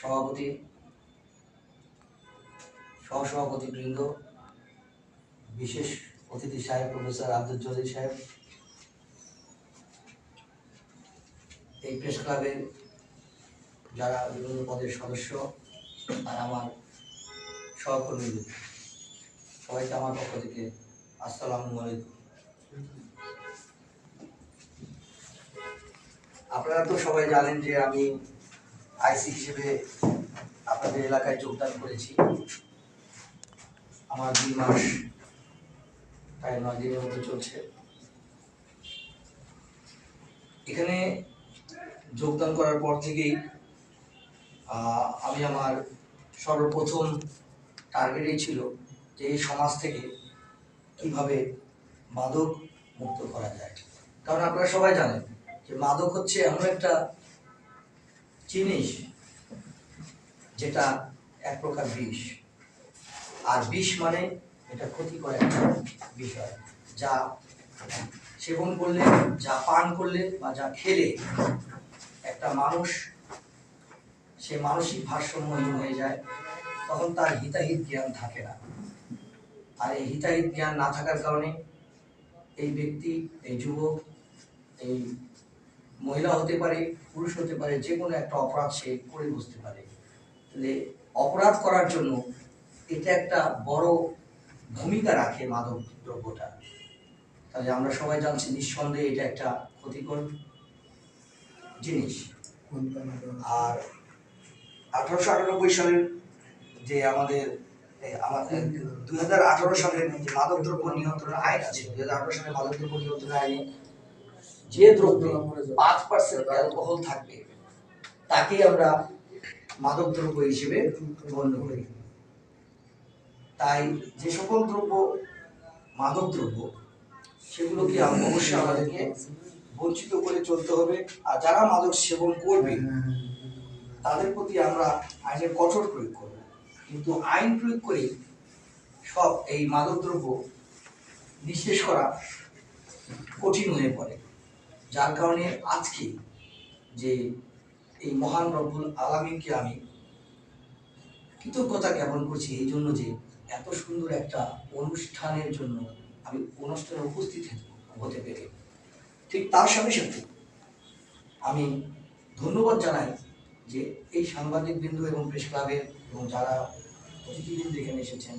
সভাপতি, সহসভাপতি বৃন্দ, বিশেষ অতিথি সাহেব, প্রফেসর আব্দুল জলিল সাহেব, এই প্রেস ক্লাবের যারা বিভিন্ন পদের সদস্য, আর আমার সহকর্মীদের, সবাইকে আমার পক্ষ থেকে আসসালামু আলাইকুম। আপনারা তো সবাই জানেন যে আমি আইসি হিসেবে আপনাদের এলাকায় যোগদান করেছি। আমার দুই মাস প্রায় নয় দিনের মতো চলছে। এখানে যোগদান করার পর থেকেই আমি আমার সর্বপ্রথম টার্গেটই ছিল যে এই সমাজ থেকে কীভাবে মাদক মুক্ত করা যায়। কারণ আপনারা সবাই জানেন যে মাদক হচ্ছে এমন একটা জিনিস যেটা এক প্রকার বিষ। আর বিষ মানে এটা ক্ষতিকর একটা বিষয়, যা সেবন করলে, যা পান করলে বা যা খেলে একটা মানুষ, সে মানসিক ভারসাম্যহীন হয়ে যায়, তখন তার হিতাহিত জ্ঞান থাকে না। আর এই হিতাহিত জ্ঞান না থাকার কারণে এই ব্যক্তি, এই যুবক, এই মহিলা হতে পারে, পুরুষ হতে পারে, যে কোনো একটা অপরাধ সে করে বসতে পারে। তাহলে অপরাধ করার জন্য এটা একটা বড় ভূমিকা রাখে মাদক দ্রব্যটা তাহলে আমরা সবাই জানছি নিঃসন্দেহে এটা একটা ক্ষতিকর জিনিস। আর আঠারোশো আটানব্বই সালের যে আমাদের আমাদের দুই হাজার আঠারো সালের যে মাদকদ্রব্য নিয়ন্ত্রণ আইন আছে, দুই হাজার আঠারো সালের মাদকদ্রব্য নিয়ন্ত্রণ আইনে যে দ্রব্যে পাঁচ পার্সেন্ট অ্যালকোহল থাকবে তাকে আমরা মাদকদ্রব্য হিসেবে গণ্য করি। তাই যে সকল দ্রব্য, মাদক দ্রব্য, সেগুলোকে অবশ্যই আমাদেরকে বঞ্চিত করে চলতে হবে। আর যারা মাদক সেবন করবে, তাদের প্রতি আমরা আইনের কঠোর প্রয়োগ করব। কিন্তু আইন প্রয়োগ করে সব এই মাদকদ্রব্য নিঃশেষ করা কঠিন হয়ে পড়ে। যার কারণে আজকে যে এই মহান রব্বুল আলামিনকে আমি কৃতজ্ঞতা জ্ঞাপন করছি এই জন্য যে এত সুন্দর একটা অনুষ্ঠানের জন্য আমি অনুষ্ঠানে উপস্থিত হতে পেরে। ঠিক তার সাথে সাথে আমি ধন্যবাদ জানাই যে এই সাংবাদিক বিন্দু এবং প্রেস ক্লাবের এবং যারা অতিথিবৃন্দ এখানে এসেছেন,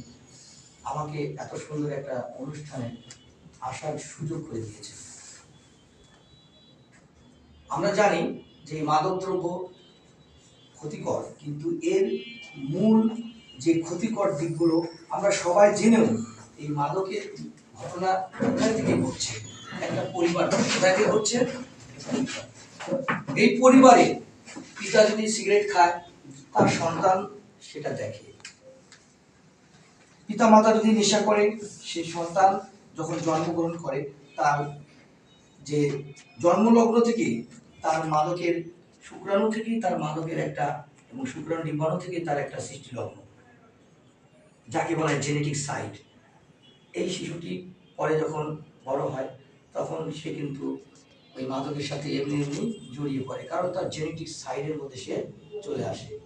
আমাকে এত সুন্দর একটা অনুষ্ঠানে আসার সুযোগ করে দিয়েছে আমরা জানি যে মাদকদ্রব্য ক্ষতিকর, কিন্তু এর মূল যে ক্ষতিকর দিকগুলো আমরা সবাই জেনেও এই মাদকের ঘটনা কোথায় থেকে ঘটছে? একটা পরিবার কোথায় থেকে ঘটছে? এই পরিবারে পিতা যদি সিগারেট খায়, তার সন্তান সেটা দেখে। পিতা মাতা যদি নেশা করে, সেই সন্তান যখন জন্মগ্রহণ করে, তার যে জন্মলগ্ন থেকে তার মাদকের শুক্রাণু থেকেই তার মাদকের একটা এবং শুক্রাণু ডিম্বাণু থেকে তার একটা সৃষ্টি লগ্ন যাকে বলে জেনেটিক সাইট এই শিশুটি পরে যখন বড় হয় তখন সে কিন্তু ওই মাদকের সাথে এমনি এমনি জড়িয়ে পড়ে কারণ তার জেনেটিক সাইডের মধ্যে সে চলে আসে।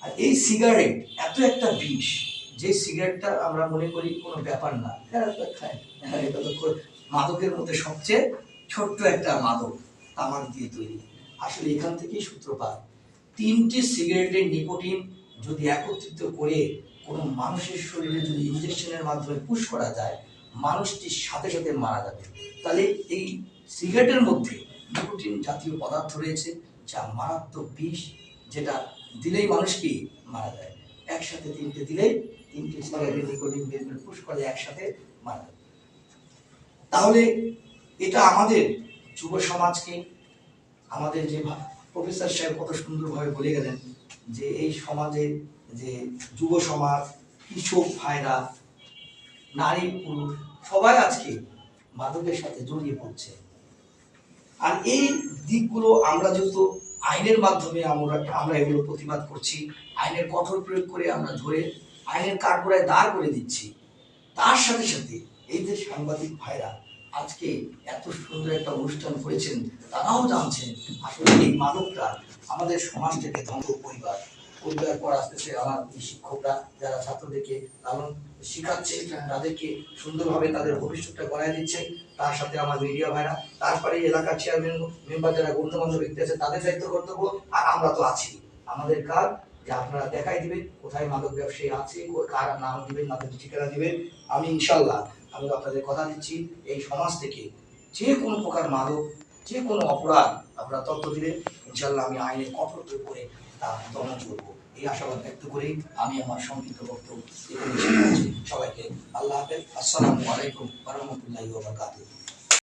আর এই সিগারেট এত একটা বিষ যে সিগারেটটা আমরা মনে করি কোনো ব্যাপার না। হ্যাঁ, খায়। হ্যাঁ, এটা তো খুব- মাদকের মধ্যে সবচেয়ে ছোট্ট একটা মাদক তামাক দিয়ে তৈরি। আসলে এখান থেকেই সূত্রপাত। তিনটি সিগারেটের নিকোটিন যদি একত্রিত করে কোনো মানুষের শরীরে যদি ইঞ্জেকশনের মাধ্যমে পুশ করা যায় মানুষটির সাথে সাথে মারা যাবে। তাহলে এই সিগারেটের মধ্যে নিকোটিন জাতীয় পদার্থ রয়েছে, যা মারাত্মক বিষ, যেটা দিলেই মানুষকে মারা যায়। একসাথে তিনটে দিলেই তিনটে সিগারেটের নিকোটিন বের করে পুশ করে একসাথে মারা যাবে। তাহলে এটা আমাদের যুব সমাজকে, আমাদের যে প্রফেসর সাহেব কত সুন্দরভাবে বলে গেলেন যে এই সমাজে যে যুব সমাজ, কৃষক ভাইরা, নারী পুরুষ, সবাই আজকে মাদকের সাথে জড়িয়ে পড়ছে। আর এই দিকগুলো আমরা যেহেতু আইনের মাধ্যমে আমরা আমরা এগুলো প্রতিবাদ করছি, আইনের কঠোর প্রয়োগ করে আমরা ধরে, আইনের কাঠগড়ায় দাঁড় করে দিচ্ছি, তার সাথে সাথে এই যে সাংবাদিক ভাইরা আজকে এত সুন্দর একটা অনুষ্ঠান করেছেন, তারাও জানছেন। আসলে এই মাদকটা আমাদের সমাজ থেকে ধ্বংস পরিবার। পরিবার পর আসতেছে আমার এই শিক্ষকরা, যারা ছাত্রদেরকে লালন শিখাচ্ছে তাদেরকে সুন্দরভাবে তাদের ভবিষ্যৎটা গড়ায় দিচ্ছে তার সাথে আমার মিডিয়া ভাইরা, তারপরে এলাকার চেয়ারম্যান মেম্বার যারা গণ্যমান্য ব্যক্তি আছে, তাদের দায়িত্ব কর্তব্য, আর আমরা তো আছি। আমাদের কাজ যে আপনারা দেখাই দিবেন কোথায় মাদক ব্যবসায়ী আছে, কার নাম দিবেন, তাদের ঠিকানা দিবেন। আমি ইনশাল্লাহ আমি আপনাদের কথা দিচ্ছি, এই সমাজ থেকে যে কোনো প্রকার মাদক, যে কোনো অপরাধ আপনারা তথ্য দিলে ইনশাল্লাহ আমি আইনের কঠোর করে তা দমন করব। এই আশাবাদ ব্যক্ত করেই আমি আমার সংক্ষিপ্ত বক্তব্য। সবাইকে আল্লাহ হাফেজ। আসসালামু আলাইকুম রহমতুল্লাহ ওয়া বারাকাতুহু।